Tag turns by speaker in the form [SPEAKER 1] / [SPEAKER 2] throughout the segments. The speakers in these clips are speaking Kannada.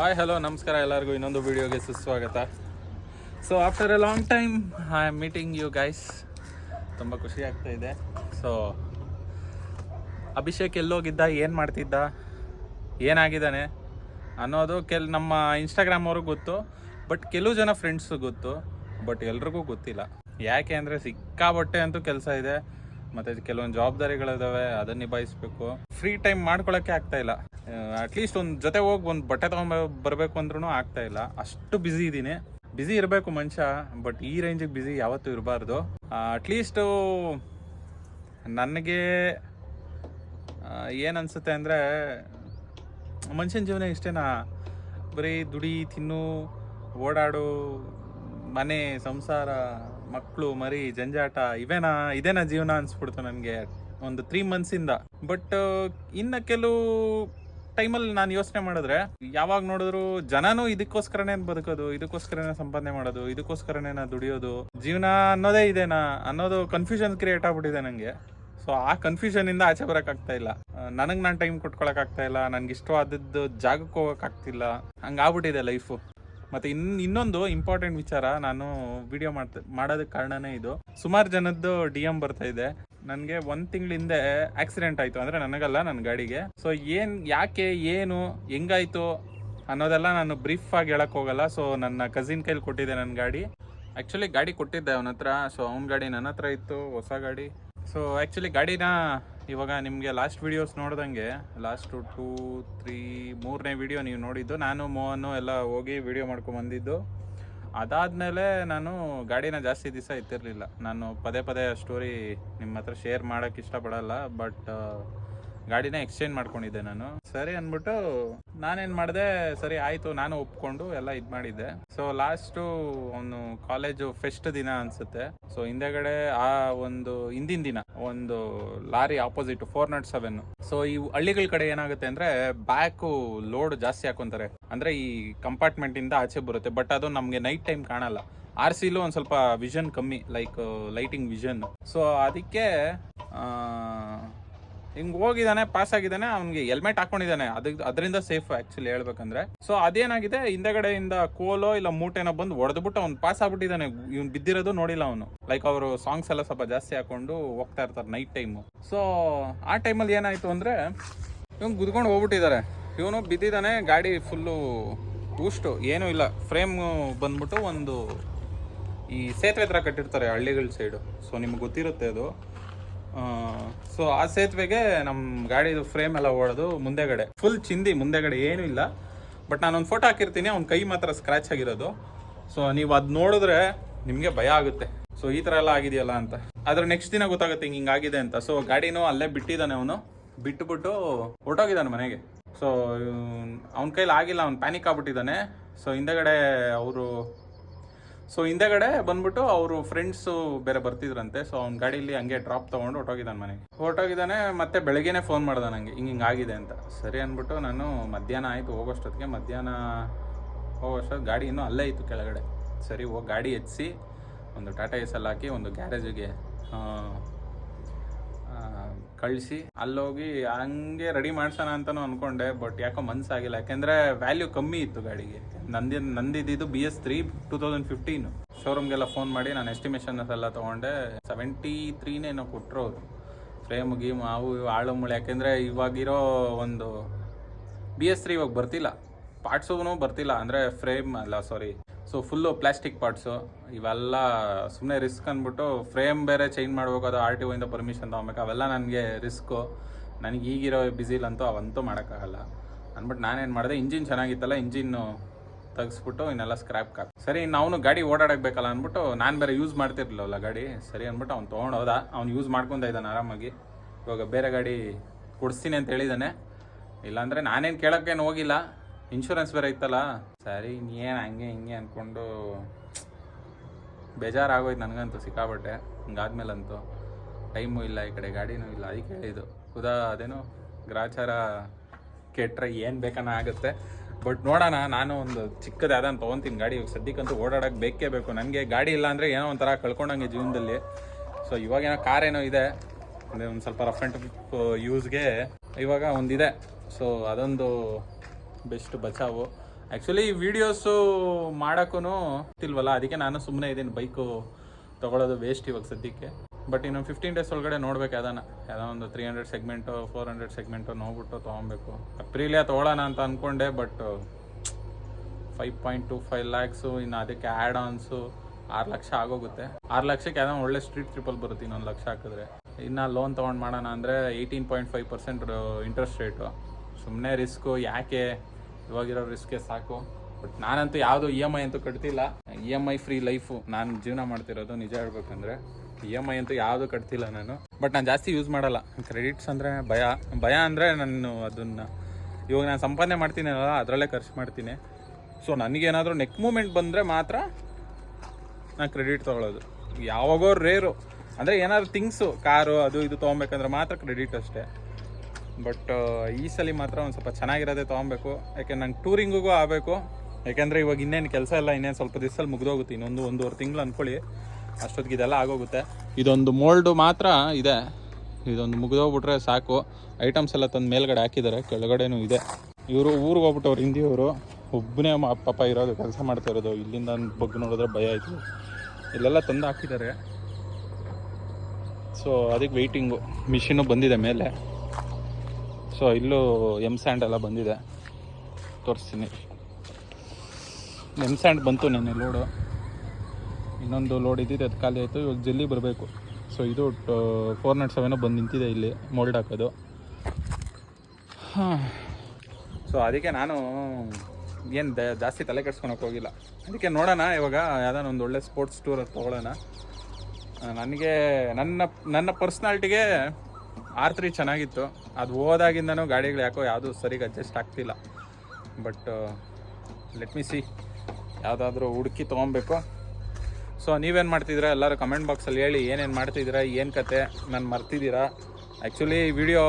[SPEAKER 1] ಹಾಯ್ ಹಲೋ ನಮಸ್ಕಾರ ಎಲ್ಲರಿಗೂ. ಇನ್ನೊಂದು ವಿಡಿಯೋಗೆ ಸುಸ್ವಾಗತ. So after a long time I am meeting you guys ತುಂಬ ಖುಷಿ ಆಗ್ತಾ ಇದೆ. ಸೊ ಅಭಿಷೇಕ್ ಎಲ್ಲೋಗಿದ್ದ? ಏನು ಮಾಡ್ತಿದ್ದ? ಏನಾಗಿದ್ದಾನೆ? ಅನ್ನೋದು ಕೆಲ್, ನಮ್ಮ ಇನ್ಸ್ಟಾಗ್ರಾಮ್ ಅವ್ರಿಗೆ ಗೊತ್ತು. ಬಟ್ ಕೆಲವು ಜನ ಫ್ರೆಂಡ್ಸು ಗೊತ್ತು. ಬಟ್ ಎಲ್ರಿಗೂ ಗೊತ್ತಿಲ್ಲ. ಯಾಕೆ ಅಂದರೆ ಸಿಕ್ಕಾಬಟ್ಟೆ ಅಂತೂ ಕೆಲಸ ಇದೆ. ಮತ್ತು ಕೆಲವೊಂದು ಜವಾಬ್ದಾರಿಗಳಿದಾವೆ ಅದನ್ನ ನಿಭಾಯಿಸ್ಬೇಕು. ಫ್ರೀ ಟೈಮ್ ಮಾಡ್ಕೊಳಕ್ಕೆ ಆಗ್ತಾ ಇಲ್ಲ. ಅಟ್ಲೀಸ್ಟ್ ಒಂದು ಜೊತೆ ಹೋಗಿ ಒಂದು ಬಟ್ಟೆ ತಗೊಂಡ್ ಬರಬೇಕು ಅಂದ್ರೂ ಆಗ್ತಾ ಇಲ್ಲ. ಅಷ್ಟು ಬ್ಯುಸಿ ಇದ್ದೀನಿ ಬ್ಯುಸಿ ಇರಬೇಕು ಮನುಷ್ಯ ಬಟ್ ಈ ರೇಂಜಿಗೆ ಬ್ಯುಸಿ ಯಾವತ್ತೂ ಇರಬಾರ್ದು. ಅಟ್ಲೀಸ್ಟು ನನಗೆ ಏನು ಅನ್ಸುತ್ತೆ ಅಂದರೆ, ಮನುಷ್ಯನ ಜೀವನ ಇಷ್ಟೇನಾ? ಬರೀ ದುಡಿ, ತಿನ್ನು, ಓಡಾಡು, ಮನೆ, ಸಂಸಾರ ಮಕ್ಕಳು ಮರಿ, ಜಂಜಾಟ, ಇವೇನಾ, ಇದೇನಾ ಜೀವನ ಅನ್ಸ್ಬಿಡ್ತು ನನಗೆ ಒಂದು ತ್ರೀ ಮಂತ್ಸಿಂದ ಬಟ್ ಇನ್ನ ಕೆಲವು ಟೈಮಲ್ಲಿ ನಾನು ಯೋಚನೆ ಮಾಡಿದ್ರೆ, ಯಾವಾಗ ನೋಡಿದ್ರು ಜನನೂ ಇದಕ್ಕೋಸ್ಕರನೇ ಬದುಕೋದು, ಇದಕ್ಕೋಸ್ಕರನೇ ಸಂಪಾದನೆ ಮಾಡೋದು, ಇದಕ್ಕೋಸ್ಕರನೇ ನಾ ದುಡಿಯೋದು. ಜೀವನ ಅನ್ನೋದೇ ಇದೇನಾ, ಅನ್ನೋದು ಕನ್ಫ್ಯೂಷನ್ ಕ್ರಿಯೇಟ್ ಆಗ್ಬಿಟ್ಟಿದೆ ನನಗೆ ಸೊ ಆ ಕನ್ಫ್ಯೂಷನ್ ಇಂದ ಆಚೆ ಬರಕ್ ಆಗ್ತಾ ಇಲ್ಲ. ನನಗೆ ನಾನು ಟೈಮ್ ಕೊಟ್ಕೊಳಕ್ ಆಗ್ತಾ ಇಲ್ಲ, ನನಗೆ ಇಷ್ಟವಾದದ್ದು ಜಾಗಕ್ಕೆ ಹೋಗಕ್ ಆಗ್ತಿಲ್ಲ. ಹಂಗಾಗ್ಬಿಟ್ಟಿದೆ ಲೈಫು ಮತ್ತೆ ಇನ್, ಇನ್ನೊಂದು ಇಂಪಾರ್ಟೆಂಟ್ ವಿಚಾರ ನಾನು ವಿಡಿಯೋ ಮಾಡ್ತಾ, ಮಾಡೋದಕ್ಕೆ ಕಾರಣನೇ ಇದು. ಸುಮಾರು ಜನದ್ದು ಡಿ ಎಂ ಬರ್ತಾ ಇದೆ. ನನಗೆ ಒಂದು ತಿಂಗಳ ಹಿಂದೆ ಆಕ್ಸಿಡೆಂಟ್ ಆಯ್ತು. ಅಂದ್ರೆ ನನಗಲ್ಲ ನನ್ನ ಗಾಡಿಗೆ. ಸೊ ಏನ್, ಯಾಕೆ, ಏನು, ಹೆಂಗಾಯಿತು ಅನ್ನೋದೆಲ್ಲ ನಾನು ಬ್ರೀಫ್ ಆಗಿ ಹೇಳಕ್ ಹೋಗಲ್ಲ. ಸೊ ನನ್ನ ಕಸಿನ್ ಕೈಲಿ ಕೊಟ್ಟಿದ್ದೆ ನನ್ನ ಗಾಡಿ. ಆ್ಯಕ್ಚುಲಿ ಗಾಡಿ ಕೊಟ್ಟಿದ್ದೆ ಅವನ ಹತ್ರ ಸೊ ಅವ್ನ ಗಾಡಿ ನನ್ನ ಹತ್ರ ಇತ್ತು. ಹೊಸ ಗಾಡಿ. ಸೊ ಆ್ಯಕ್ಚುಲಿ ಗಾಡಿನ ಇವಾಗ ನಿಮಗೆ ಲಾಸ್ಟ್ ವೀಡಿಯೋಸ್ ನೋಡ್ದಂಗೆ ಲಾಸ್ಟು ಟೂ ತ್ರೀ ಮೂರನೇ ವಿಡಿಯೋ ನೀವು ನೋಡಿದ್ದು, ನಾನು, ಮೋಹನು ಎಲ್ಲ ಹೋಗಿ ವಿಡಿಯೋ ಮಾಡ್ಕೊಂಡು ಬಂದಿದ್ದು. ಅದಾದಮೇಲೆ ನಾನು ಗಾಡಿನ ಜಾಸ್ತಿ ದಿವಸ ಇತ್ತಿರಲಿಲ್ಲ ನಾನು ಪದೇ ಪದೇ ಸ್ಟೋರಿ ನಿಮ್ಮ ಹತ್ರ ಶೇರ್ ಮಾಡೋಕ್ಕೆ ಇಷ್ಟಪಡಲ್ಲ ಬಟ್ ಗಾಡಿನ ಎಕ್ಸ್ಚೇಂಜ್ ಮಾಡ್ಕೊಂಡಿದ್ದೆ ನಾನು. ಸರಿ ಅಂದ್ಬಿಟ್ಟು ನಾನೇನ್ ಮಾಡಿದೆ, ಸರಿ ಆಯ್ತು, ನಾನು ಒಪ್ಕೊಂಡು ಎಲ್ಲ ಇದ್ ಮಾಡಿದ್ದೆ. ಸೊ ಲಾಸ್ಟು ಅವನು ಕಾಲೇಜು ಫೆಸ್ಟ್ ದಿನ ಅನ್ಸುತ್ತೆ. ಸೊ ಹಿಂದೆಗಡೆ ಆ ಒಂದು ಹಿಂದಿನ ದಿನ, ಒಂದು lorry opposite four nought seven so ಈ ಹಳ್ಳಿಗಳ ಕಡೆ ಏನಾಗುತ್ತೆ ಅಂದ್ರೆ ಬ್ಯಾಕು ಲೋಡ್ ಜಾಸ್ತಿ ಹಾಕೊಂತಾರೆ. ಅಂದ್ರೆ ಈ ಕಂಪಾರ್ಟ್ಮೆಂಟ್ ಇಂದ ಆಚೆ ಬರುತ್ತೆ ಬಟ್ ಅದು ನಮಗೆ ನೈಟ್ ಟೈಮ್ ಕಾಣಲ್ಲ. ಆರ್ ಸಿಲು ಒಂದು ಸ್ವಲ್ಪ ವಿಷನ್ ಕಮ್ಮಿ ಲೈಕ್ ಲೈಟಿಂಗ್ ವಿಷನ್ ಸೊ ಅದಕ್ಕೆ ಹಿಂಗ್ ಹೋಗಿದ್ದಾನೆ ಪಾಸ್ ಆಗಿದ್ದಾನೆ ಅವ್ನಿಗೆ ಹೆಲ್ಮೆಟ್ ಹಾಕೊಂಡಿದ್ದಾನೆ ಅದರಿಂದ ಸೇಫ್ ಆಕ್ಚುಲಿ ಹೇಳ್ಬೇಕಂದ್ರೆ. ಸೊ ಅದೇನಾಗಿದೆ, ಹಿಂದೆಗಡೆಯಿಂದ ಕೋಲೋ ಇಲ್ಲ ಮೂಟೆನೋ ಬಂದು ಹೊಡೆದ್ಬಿಟ್ಟು ಅವ್ನು ಪಾಸ್ ಆಗ್ಬಿಟ್ಟಿದ್ದಾನೆ ಇವ್ನು ಬಿದ್ದಿರೋದು ನೋಡಿಲ್ಲ ಅವನು. ಲೈಕ್ ಅವರು ಸಾಂಗ್ಸ್ ಎಲ್ಲ ಸ್ವಲ್ಪ ಜಾಸ್ತಿ ಹಾಕೊಂಡು ಹೋಗ್ತಾ ಇರ್ತಾರೆ ನೈಟ್ ಟೈಮು ಸೊ ಆ ಟೈಮಲ್ಲಿ ಏನಾಯ್ತು ಅಂದ್ರೆ, ಇವ್ನು ಗುದ್ಕೊಂಡು ಹೋಗ್ಬಿಟ್ಟಿದ್ದಾರೆ ಇವನು ಬಿದ್ದಿದ್ದಾನೆ ಗಾಡಿ ಫುಲ್ಲು ಬೂಸ್ಟು ಏನೂ ಇಲ್ಲ. ಫ್ರೇಮ್ ಬಂದ್ಬಿಟ್ಟು ಒಂದು ಈ ಸೇತುವೆ ಹತ್ರ ಕಟ್ಟಿರ್ತಾರೆ ಹಳ್ಳಿಗಳ ಸೈಡು ಸೊ ನಿಮ್ಗೆ ಗೊತ್ತಿರುತ್ತೆ ಅದು. ಸೊ ಆ ಸೇತುವೆಗೆ ನಮ್ಮ ಗಾಡಿದು ಫ್ರೇಮ್ ಎಲ್ಲ ಓಡೋದು ಮುಂದೆಗಡೆ. ಫುಲ್ ಚಿಂದಿ, ಮುಂದೆಗಡೆ ಏನೂ ಇಲ್ಲ. ಬಟ್ ನಾನೊಂದು ಫೋಟೋ ಹಾಕಿರ್ತೀನಿ, ಅವ್ನ ಕೈ ಮಾತ್ರ ಸ್ಕ್ರಾಚ್ ಆಗಿರೋದು. ಸೊ ನೀವು ಅದು ನೋಡಿದ್ರೆ ನಿಮಗೆ ಭಯ ಆಗುತ್ತೆ. ಸೊ ಈ ಥರ ಎಲ್ಲ ಆಗಿದೆಯಲ್ಲ ಅಂತ. ಆದ್ರೆ ನೆಕ್ಸ್ಟ್ ದಿನ ಗೊತ್ತಾಗುತ್ತೆ ಹಿಂಗೆ ಹಿಂಗಾಗಿದೆ ಅಂತ. ಸೊ ಗಾಡಿನೂ ಅಲ್ಲೇ ಬಿಟ್ಟಿದ್ದಾನೆ ಅವನು. ಬಿಟ್ಟುಬಿಟ್ಟು ಹೊರಟೋಗಿದ್ದಾನೆ ಮನೆಗೆ. ಸೊ ಅವನ ಕೈಲಿ ಆಗಿಲ್ಲ, ಅವ್ನು ಪ್ಯಾನಿಕ್ ಆಗ್ಬಿಟ್ಟಿದ್ದಾನೆ. ಸೊ ಹಿಂದೆಗಡೆ ಅವರು ಸೊ ಹಿಂದೆಗಡೆ ಬಂದ್ಬಿಟ್ಟು ಅವರು ಫ್ರೆಂಡ್ಸು ಬೇರೆ ಬರ್ತಿದ್ರಂತೆ. ಸೊ ಅವ್ನ ಗಾಡಿಲಿ ಹಂಗೆ ಡ್ರಾಪ್ ತೊಗೊಂಡು ಹೊಟ್ಟೋಗಿದ್ದಾನೆ ಮನೆಗೆ. ಹೊರಟೋಗಿದ್ದಾನೆ, ಮತ್ತೆ ಬೆಳಗ್ಗೆನೆ ಫೋನ್ ಮಾಡ್ದೆ ನನಗೆ ಹಿಂಗೆ ಆಗಿದೆ ಅಂತ. ಸರಿ ಅಂದ್ಬಿಟ್ಟು ನಾನು ಮಧ್ಯಾಹ್ನ ಆಯಿತು ಹೋಗೋಷ್ಟೊತ್ತಿಗೆ. ಮಧ್ಯಾಹ್ನ ಹೋಗೋಷ್ಟೊತ್ತು ಗಾಡಿ ಇನ್ನೂ ಅಲ್ಲೇ ಇತ್ತು ಕೆಳಗಡೆ. ಸರಿ ಹೋಗಿ ಗಾಡಿ ಹೆಚ್ಚಿಸಿ ಒಂದು ಟಾಟಾ ಎಸ್ ಅಲ್ಲಿ ಹಾಕಿ ಒಂದು ಗ್ಯಾರೇಜಿಗೆ ಕಳಿಸಿ, ಅಲ್ಲೋಗಿ ಹಂಗೆ ರೆಡಿ ಮಾಡ್ಸೋಣ ಅಂತಲೂ ಅನ್ಕೊಂಡೆ ಬಟ್ ಯಾಕೋ ಮನ್ಸಾಗಿಲ್ಲ. ಯಾಕೆಂದರೆ ವ್ಯಾಲ್ಯೂ ಕಮ್ಮಿ ಇತ್ತು ಗಾಡಿಗೆ. ನಂದಿ ನಂದಿದ್ದು BS three two thousand fifteen ಶೋರೂಮ್ಗೆಲ್ಲ phone ಮಾಡಿ ನಾನು ಎಸ್ಟಿಮೇಷನ್ಸ್ ಎಲ್ಲ ತೊಗೊಂಡೆ. ಸೆವೆಂಟಿ ತ್ರೀನೇನೋ ಕೊಟ್ಟರು ಅವರು. ಫ್ರೇಮ್ ಗೀಮ್, ಅವು ಇವು, ಆಳು ಮುಳು ಯಾಕೆಂದರೆ ಇವಾಗಿರೋ ಒಂದು ಬಿ ಎಸ್ ತ್ರೀ ಇವಾಗ ಬರ್ತಿಲ್ಲ. ಪಾರ್ಟ್ಸೂ ಬರ್ತಿಲ್ಲ. ಅಂದರೆ ಫ್ರೇಮ್ ಅಲ್ಲ sorry so full plastic parts ಇವೆಲ್ಲ ಸುಮ್ಮನೆ ರಿಸ್ಕ್ ಅಂದ್ಬಿಟ್ಟು ಫ್ರೇಮ್ ಬೇರೆ ಚೇಂಜ್ ಮಾಡಬೇಕು ಅದು ಆರ್ ಟಿ ಒಯಿಂದ ಪರ್ಮಿಷನ್ ತೊಗೊಬೇಕು. ಅವೆಲ್ಲ ನನಗೆ ರಿಸ್ಕು ನನಗೆ ಈಗಿರೋ ಬಿಸಿಲಂತೂ ಅವಂತೂ ಮಾಡೋಕ್ಕಾಗಲ್ಲ. ಅಂದ್ಬಿಟ್ಟು ನಾನೇನು ಮಾಡಿದೆ ಇಂಜಿನ್ ಚೆನ್ನಾಗಿತ್ತಲ್ಲ ಇಂಜಿನ್ನು ತೆಗೆಸ್ಬಿಟ್ಟು ಇನ್ನೆಲ್ಲ ಸ್ಕ್ರ್ಯಾಪ್ ಹಾಕಿ ಸರಿ, ಇನ್ನು ಅವನು ಗಾಡಿ ಓಡಾಡಬೇಕಲ್ಲ ಬೇಕಲ್ಲ ಅಂದ್ಬಿಟ್ಟು ನಾನು ಬೇರೆ ಯೂಸ್ ಮಾಡ್ತಿರ್ಲಿಲ್ಲ ಗಾಡಿ. ಸರಿ ಅಂದ್ಬಿಟ್ಟು ಅವ್ನು ತೊಗೊಂಡು ಹೋದ. ಅವ್ನು ಯೂಸ್ ಮಾಡ್ಕೊಂತ ಇದ್ದಾನೆ ಆರಾಮಾಗಿ. ಇವಾಗ ಬೇರೆ ಗಾಡಿ ಕೊಡಿಸ್ತೀನಿ ಅಂತ ಹೇಳಿದ್ದಾನೆ ಇಲ್ಲಾಂದರೆ ನಾನೇನು ಕೇಳೋಕ್ಕೇನು ಹೋಗಿಲ್ಲ. ಇನ್ಶೂರೆನ್ಸ್ ಬೇರೆ ಇತ್ತಲ್ಲ? ಸರಿ ಇನ್ನೇನು ಹಂಗೆ ಹಿಂಗೆ ಅಂದ್ಕೊಂಡು ಬೇಜಾರಾಗೋಯ್ತು ನನಗಂತೂ ಸಿಕ್ಕಾಬಟ್ಟೆ ಹಿಂಗಾದ್ಮೇಲಂತೂ ಟೈಮು ಇಲ್ಲ, ಈ ಕಡೆ ಗಾಡಿನೂ ಇಲ್ಲ, ಅದಕ್ಕೆ ಹೇಳಿದ್ದು. ಖುದಾ ಅದೇನೋ ಗ್ರಾಚಾರ ಕೆಟ್ಟರೆ ಏನು ಬೇಕನ್ನ ಆಗುತ್ತೆ. ಬಟ್ ನೋಡೋಣ, ನಾನು ಒಂದು ಚಿಕ್ಕದು ಯಾವ್ದಾನ ತೊಗೊತೀನಿ ಗಾಡಿ. ಇವಾಗ ಸದ್ಯಕ್ಕಂತೂ ಓಡಾಡೋಕೆ ಬೇಕೇ ಬೇಕು. ನನಗೆ ಗಾಡಿ ಇಲ್ಲ ಅಂದರೆ ಏನೋ ಒಂಥರ ಕಳ್ಕೊಂಡಂಗೆ ಜೀವನದಲ್ಲಿ. ಸೊ ಇವಾಗೇನೋ ಕಾರ್ ಏನೋ ಇದೆ. ಅಂದರೆ ಒಂದು ಸ್ವಲ್ಪ ರಫ್ ಆ್ಯಂಡ್ ಯೂಸ್ಗೆ ಇವಾಗ ಒಂದಿದೆ. ಸೊ ಅದೊಂದು ಬೆಸ್ಟ್ ಬಚಾವು. ಆ್ಯಕ್ಚುಲಿ ವೀಡಿಯೋಸು ಮಾಡೋಕ್ಕೂ ಗೊತ್ತಿಲ್ವಲ್ಲ? ಅದಕ್ಕೆ ನಾನು ಸುಮ್ಮನೆ ಇದ್ದೀನಿ. ಬೈಕು ತೊಗೊಳೋದು ವೇಸ್ಟ್ ಇವಾಗ ಸದ್ಯಕ್ಕೆ. ಬಟ್ ಇನ್ನು ಫಿಫ್ಟೀನ್ ಡೇಸ್ ಒಳಗಡೆ ನೋಡ್ಬೇಕು ಅದನ್ನು ಯಾವುದೋ ಒಂದು three hundred segment four hundred segment ನೋಡ್ಬಿಟ್ಟು ತೊಗೊಬೇಕು. ಅಪ್ರಿಲಿಯಾ ತೊಗೊಳ್ಳೋಣ ಅಂತ ಅಂದ್ಕೊಂಡೆ but five point two five lakhs ಇನ್ನು ಅದಕ್ಕೆ ಆ್ಯಡ್ ಆನ್ಸು ಆರು ಲಕ್ಷ ಆಗೋಗುತ್ತೆ. ಆರು ಲಕ್ಷಕ್ಕೆ ಯಾವುದೋ ಒಳ್ಳೆ ಸ್ಟ್ರೀಟ್ ಟ್ರಿಪಲ್ ಬರುತ್ತೆ ಇನ್ನೊಂದು ಲಕ್ಷ ಹಾಕಿದ್ರೆ. ಇನ್ನು ಲೋನ್ ತೊಗೊಂಡು ಮಾಡೋಣ ಅಂದರೆ eighteen point five percent interest rate ಸುಮ್ಮನೆ ರಿಸ್ಕು, ಯಾಕೆ? ಇವಾಗಿರೋ ರಿಸ್ಕೆ ಸಾಕು. ಬಟ್ ನಾನಂತೂ ಯಾವುದು ಇ ಎಂ ಐ ಅಂತೂ ಕಟ್ತಿಲ್ಲ. EMI free life. ನಾನು ಜೀವನ ಮಾಡ್ತಿರೋದು ನಿಜ ಹೇಳ್ಬೇಕಂದ್ರೆ, ಇ ಎಂ ಐ ಅಂತೂ ಯಾವುದು ಕಟ್ತಿಲ್ಲ ನಾನು. ಬಟ್ ನಾನು ಜಾಸ್ತಿ ಯೂಸ್ ಮಾಡಲ್ಲ. ಕ್ರೆಡಿಟ್ಸ್ ಅಂದರೆ ಭಯ. ಭಯ ಅಂದರೆ ನಾನು ಅದನ್ನು, ಇವಾಗ ನಾನು ಸಂಪಾದನೆ ಮಾಡ್ತೀನಲ್ಲ ಅದರಲ್ಲೇ ಖರ್ಚು ಮಾಡ್ತೀನಿ. ಸೊ ನನಗೇನಾದರೂ ನೆಕ್ ಮೂಮೆಂಟ್ ಬಂದರೆ ಮಾತ್ರ ನಾನು ಕ್ರೆಡಿಟ್ ತೊಗೊಳ್ಳೋದು. ಯಾವಾಗೋ ರೇರು ಅಂದರೆ ಏನಾದ್ರು ಥಿಂಗ್ಸು ಕಾರು, ಅದು ಇದು ತೊಗೊಬೇಕಂದ್ರೆ ಮಾತ್ರ ಕ್ರೆಡಿಟ್ ಅಷ್ಟೇ. ಬಟ್ ಈ ಸಲ ಮಾತ್ರ ಒಂದು ಸ್ವಲ್ಪ ಚೆನ್ನಾಗಿರೋದೆ ತೊಗೊಬೇಕು. ಯಾಕೆ ನಂಗೆ ಟೂರಿಂಗಿಗೂ ಆಗಬೇಕು. ಯಾಕೆಂದರೆ ಇವಾಗ ಇನ್ನೇನು ಕೆಲಸ ಎಲ್ಲ ಇನ್ನೇನು ಸ್ವಲ್ಪ ದಿವಸದಲ್ಲಿ ಮುಗಿದೋಗುತ್ತೆ. ಇನ್ನೊಂದು ಒಂದೂವರೆ ತಿಂಗಳು ಅಂದ್ಕೊಳ್ಳಿ ಅಷ್ಟೊತ್ತಿಗೆ ಇದೆಲ್ಲ ಆಗೋಗುತ್ತೆ. ಇದೊಂದು ಮೋಲ್ಡು ಮಾತ್ರ ಇದೆ. ಇದೊಂದು ಮುಗಿದೋಗ್ಬಿಟ್ರೆ ಸಾಕು. ಐಟಮ್ಸ್ ಎಲ್ಲ ತಂದು ಮೇಲ್ಗಡೆ ಹಾಕಿದ್ದಾರೆ. ಕೆಳಗಡೆನೂ ಇದೆ. ಇವರು ಊರಿಗೆ ಹೋಗ್ಬಿಟ್ಟವ್ರು ಹಿಂದಿಯವರು ಒಬ್ಬನೇ ಪಾಪ ಇರೋದು, ಕೆಲಸ ಮಾಡ್ತಾ ಇರೋದು. ಇಲ್ಲಿಂದ ಬಗ್ಗೆ ನೋಡಿದ್ರೆ ಭಯ ಆಯಿತು. ಇಲ್ಲೆಲ್ಲ ತಂದು ಹಾಕಿದ್ದಾರೆ. ಸೊ ಅದಕ್ಕೆ ವೆಯ್ಟಿಂಗು ಮಿಷಿನು ಬಂದಿದೆ ಮೇಲೆ. ಸೊ ಇಲ್ಲೂ ಎಂ ಸ್ಯಾಂಡ್ ಎಲ್ಲ ಬಂದಿದೆ. ತೋರಿಸ್ತೀನಿ. ಎಂ ಸ್ಯಾಂಡ್ ಬಂತು ನೆನ್ನೆ ಲೋಡು ಇನ್ನೊಂದು ಲೋಡ್ ಇದ್ದಿದೆ ಅದು ಖಾಲಿ ಆಯಿತು. ಇವಾಗ ಜಲ್ಲಿ ಬರಬೇಕು. ಸೊ ಇದು ಫೋರ್ ನಾಟ್ ಸೆವೆನು ಬಂದು ನಿಂತಿದೆ ಇಲ್ಲಿ ಮೋಲ್ಡ್ ಹಾಕೋದು. ಹಾಂ ಸೊ ಅದಕ್ಕೆ ನಾನು ಏನು ಜಾಸ್ತಿ ತಲೆ ಕೆಡ್ಸ್ಕೊಳಕ್ಕೆ ಹೋಗಿಲ್ಲ. ಅದಕ್ಕೆ ನೋಡೋಣ, ಇವಾಗ ಯಾವ್ದಾನ ಒಂದು ಒಳ್ಳೆ ಸ್ಪೋರ್ಟ್ಸ್ ಟೂರ್ ತೊಗೊಳ್ಳೋಣ. ನನಗೆ, ನನ್ನ ನನ್ನ ಪರ್ಸ್ನಾಲಿಟಿಗೆ ಆರ್ ತ್ರೀ ಚೆನ್ನಾಗಿತ್ತು. ಅದು ಹೋದಾಗಿಂದನೂ ಗಾಡಿಗಳು ಯಾಕೋ ಯಾವುದು ಸರಿಗೆ ಅಡ್ಜಸ್ಟ್ ಆಗ್ತಿಲ್ಲ. ಬಟ್ ಲೆಟ್ ಮಿ ಸಿ ಯಾವುದಾದ್ರೂ ಹುಡುಕಿ ತೊಗೊಬೇಕು. ಸೊ ನೀವೇನು ಮಾಡ್ತಿದ್ದೀರಾ? ಎಲ್ಲರೂ ಕಮೆಂಟ್ ಬಾಕ್ಸಲ್ಲಿ ಹೇಳಿ ಏನೇನು ಮಾಡ್ತಿದ್ದೀರಾ, ಏನು ಕತೆ, ನಾನು ಮರ್ತಿದ್ದೀರಾ? ಆ್ಯಕ್ಚುಲಿ ವಿಡಿಯೋ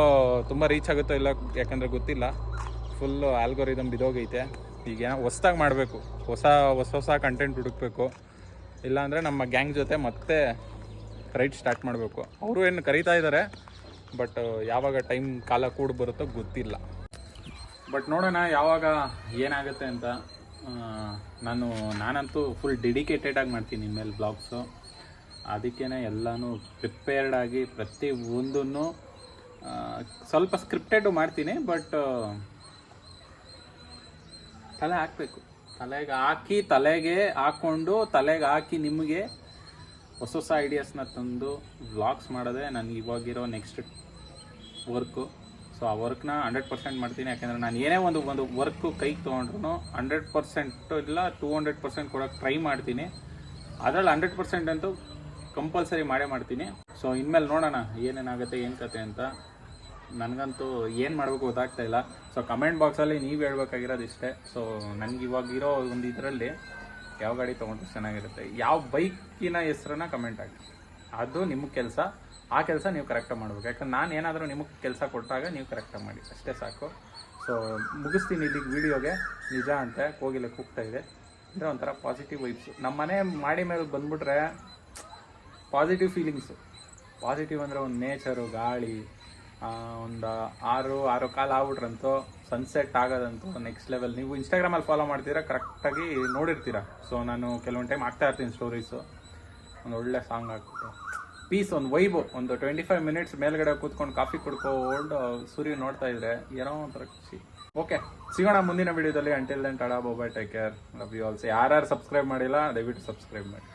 [SPEAKER 1] ತುಂಬ ರೀಚ್ ಆಗುತ್ತೋ ಇಲ್ಲ ಯಾಕಂದರೆ ಗೊತ್ತಿಲ್ಲ. ಫುಲ್ಲು ಆಲ್ಗೋರಿದಮ್ ಬಿದೋಗೈತೆ ಈಗ ಹೊಸ್ದಾಗಿ ಮಾಡಬೇಕು. ಹೊಸ ಹೊಸ ಹೊಸ ಕಂಟೆಂಟ್ ಹುಡುಕ್ಬೇಕು. ಇಲ್ಲಾಂದರೆ ನಮ್ಮ ಗ್ಯಾಂಗ್ ಜೊತೆ ಮತ್ತೆ ರೈಟ್ ಸ್ಟಾರ್ಟ್ ಮಾಡಬೇಕು. ಅವರು ಏನು ಕರೀತಾ ಇದ್ದಾರೆ ಬಟ್ ಯಾವಾಗ ಟೈಮ್ ಕಾಲ ಕೂಡ ಬರುತ್ತೋ ಗೊತ್ತಿಲ್ಲ. ಬಟ್ ನೋಡೋಣ, ಯಾವಾಗ ಏನಾಗುತ್ತೆ ಅಂತ ನಾನು, ನಾನಂತೂ ಫುಲ್ ಡೆಡಿಕೇಟೆಡ್ ಆಗಿ ಮಾಡ್ತೀನಿ ಇನ್ಮೇಲೆ ಬ್ಲಾಗ್ಸು ಅದಕ್ಕೇ ಎಲ್ಲನೂ ಪ್ರಿಪೇರ್ಡ್ ಆಗಿ ಪ್ರತಿ ಒಂದನ್ನು ಸ್ವಲ್ಪ ಸ್ಕ್ರಿಪ್ಟೆಡು ಮಾಡ್ತೀನಿ, ಬಟ್ ತಲೆ ಹಾಕಬೇಕು. ತಲೆಗೆ ಹಾಕಿ ತಲೆಗೆ ಹಾಕ್ಕೊಂಡು ತಲೆಗೆ ಹಾಕಿ ನಿಮಗೆ ಹೊಸ ಹೊಸ ಐಡಿಯಾಸ್ನ ತಂದು ವ್ಲಾಗ್ಸ್ ಮಾಡೋದೇ ನನಗೆ ಇವಾಗಿರೋ ನೆಕ್ಸ್ಟ್ ವರ್ಕು ಸೊ ಆ ವರ್ಕ್ನ ಹಂಡ್ರೆಡ್ ಪರ್ಸೆಂಟ್ ಮಾಡ್ತೀನಿ. ಯಾಕೆಂದರೆ ನಾನು ಏನೇ ಒಂದು ಒಂದು ವರ್ಕು ಕೈಗೆ ತೊಗೊಂಡ್ರು ಹಂಡ್ರೆಡ್ ಪರ್ಸೆಂಟು ಇಲ್ಲ ಟೂ ಹಂಡ್ರೆಡ್ ಪರ್ಸೆಂಟ್ ಕೊಡೋಕೆ ಟ್ರೈ ಮಾಡ್ತೀನಿ. ಅದರಲ್ಲಿ ಹಂಡ್ರೆಡ್ ಪರ್ಸೆಂಟ್ ಅಂತೂ ಕಂಪಲ್ಸರಿ ಮಾಡೇ ಮಾಡ್ತೀನಿ. ಸೊ ಇನ್ಮೇಲೆ ನೋಡೋಣ, ಏನೇನಾಗುತ್ತೆ, ಏನು ಕತೆ ಅಂತ. ನನಗಂತೂ ಏನು ಮಾಡಬೇಕು ಗೊತ್ತಾಗ್ತಾ ಇಲ್ಲ. ಸೊ ಕಮೆಂಟ್ ಬಾಕ್ಸಲ್ಲಿ ನೀವು ಹೇಳ್ಬೇಕಾಗಿರೋದು ಇಷ್ಟೇ. ಸೊ ನನಗಿವಾಗಿರೋ ಒಂದು ಇದರಲ್ಲಿ ಯಾವ ಗಾಡಿ ತೊಗೊಂಡ್ರೆ ಚೆನ್ನಾಗಿರುತ್ತೆ. ಯಾವ ಬೈಕಿನ ಹೆಸ್ರನ್ನ ಕಮೆಂಟ್ ಹಾಕಿ. ಅದು ನಿಮ್ಮ ಕೆಲಸ. ಆ ಕೆಲಸ ನೀವು ಕರೆಕ್ಟಾಗಿ ಮಾಡ್ಬೇಕು. ಯಾಕಂದ್ರೆ ನಾನು ಏನಾದರೂ ನಿಮಗೆ ಕೆಲಸ ಕೊಟ್ಟಾಗ ನೀವು ಕರೆಕ್ಟಾಗಿ ಮಾಡಿ. ಅಷ್ಟೇ ಸಾಕು. ಸೊ ಮುಗಿಸ್ತೀನಿ ಇಲ್ಲಿಗೆ ವೀಡಿಯೋಗೆ. ನಿಜ ಅಂತ ಕೋಗಿಲೆ ಕೂಗ್ತಾ ಇದೆ. ಅಂದರೆ ಒಂಥರ ಪಾಸಿಟಿವ್ ವೈಬ್ಸು ನಮ್ಮ ಮನೆ ಮಾಡಿ ಮೇಲೆ ಬಂದುಬಿಟ್ರೆ ಪಾಸಿಟಿವ್ ಫೀಲಿಂಗ್ಸು ಪಾಸಿಟಿವ್ ಅಂದರೆ ಒಂದು ನೇಚರು ಗಾಳಿ ಒಂದು ಆರು ಆರು ಕಾಲು ಆಗ್ಬಿಟ್ರಂತೂ ಸನ್ಸೆಟ್ ಆಗೋದಂತೂ ನೆಕ್ಸ್ಟ್ ಲೆವೆಲ್ ನೀವು ಇನ್ಸ್ಟಾಗ್ರಾಮಲ್ಲಿ ಫಾಲೋ ಮಾಡ್ತೀರಾ ಕರೆಕ್ಟಾಗಿ ನೋಡಿರ್ತೀರ. ಸೊ ನಾನು ಕೆಲವೊಂದು ಟೈಮ್ ಆಗ್ತಾ ಇರ್ತೀನಿ ಸ್ಟೋರೀಸು ಒಂದು ಒಳ್ಳೆ ಸಾಂಗ್ ಹಾಕ್ಬಿಟ್ಟು. ಪೀಸ್ ಒಂದು ವೈಬು ಒಂದು ಟ್ವೆಂಟಿ ಫೈವ್ ಮಿನಿಟ್ಸ್ ಮೇಲ್ಗಡೆ ಕೂತ್ಕೊಂಡು ಕಾಫಿ ಕುಡ್ಕೊಂಡು ಸೂರ್ಯ ನೋಡ್ತಾ ಇದ್ರೆ, ಏನೋ ಒಂಥರ ಖುಷಿ. ಓಕೆ ಸಿಗೋಣ ಮುಂದಿನ ವಿಡಿಯೋದಲ್ಲಿ until then tata bye bye take care love you also ಯಾರು ಸಬ್ಸ್ಕ್ರೈಬ್ ಮಾಡಿಲ್ಲ, ದಯವಿಟ್ಟು ಸಬ್ಸ್ಕ್ರೈಬ್ ಮಾಡಿ.